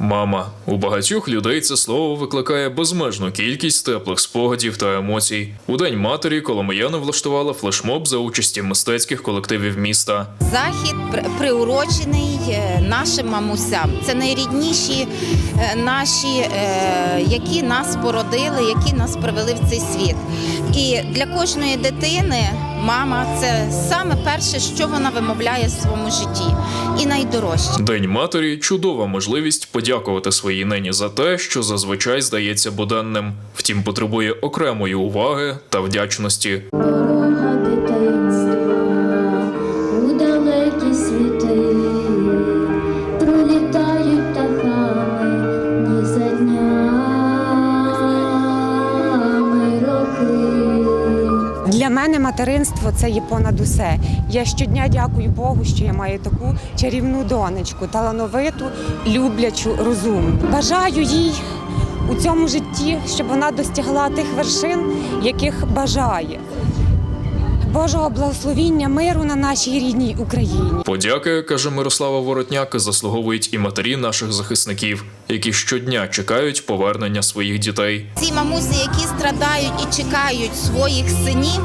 Мама у багатьох людей це слово викликає безмежну кількість теплих спогадів та емоцій. У день матері Коломияна влаштувала флешмоб за участі мистецьких колективів міста. Захід при- приурочений е, нашим мамусям. Це найрідніші е, наші, е, які нас породили, які нас привели в цей світ. І для кожної дитини мама це саме перше, що вона вимовляє в своєму житті, і найдорожче. День матері чудова можливість подякувати своїй нені за те, що зазвичай здається буденним, втім потребує окремої уваги та вдячності. Для мене материнство це є понад усе. Я щодня дякую Богу, що я маю таку чарівну донечку, талановиту, люблячу, розумну. Бажаю їй у цьому житті, щоб вона достигла тих вершин, яких бажає. Божого благословіння, миру на нашій рідній Україні. Подяки, каже Мирослава Воротняк, заслуговують і матері наших захисників, які щодня чекають повернення своїх дітей. Ці мамусі, які страдають і чекають своїх синів,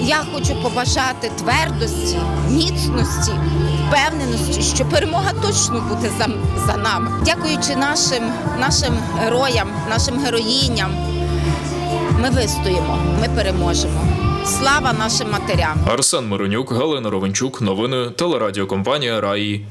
я хочу побажати твердості, міцності, впевненості, що перемога точно буде за, за нами. Дякуючи нашим, нашим героям, нашим героїням, ми вистоїмо, ми переможемо. Слава нашим матерям! Арсен Миронюк, Галина Ровенчук, новини телерадіокомпанія Раї.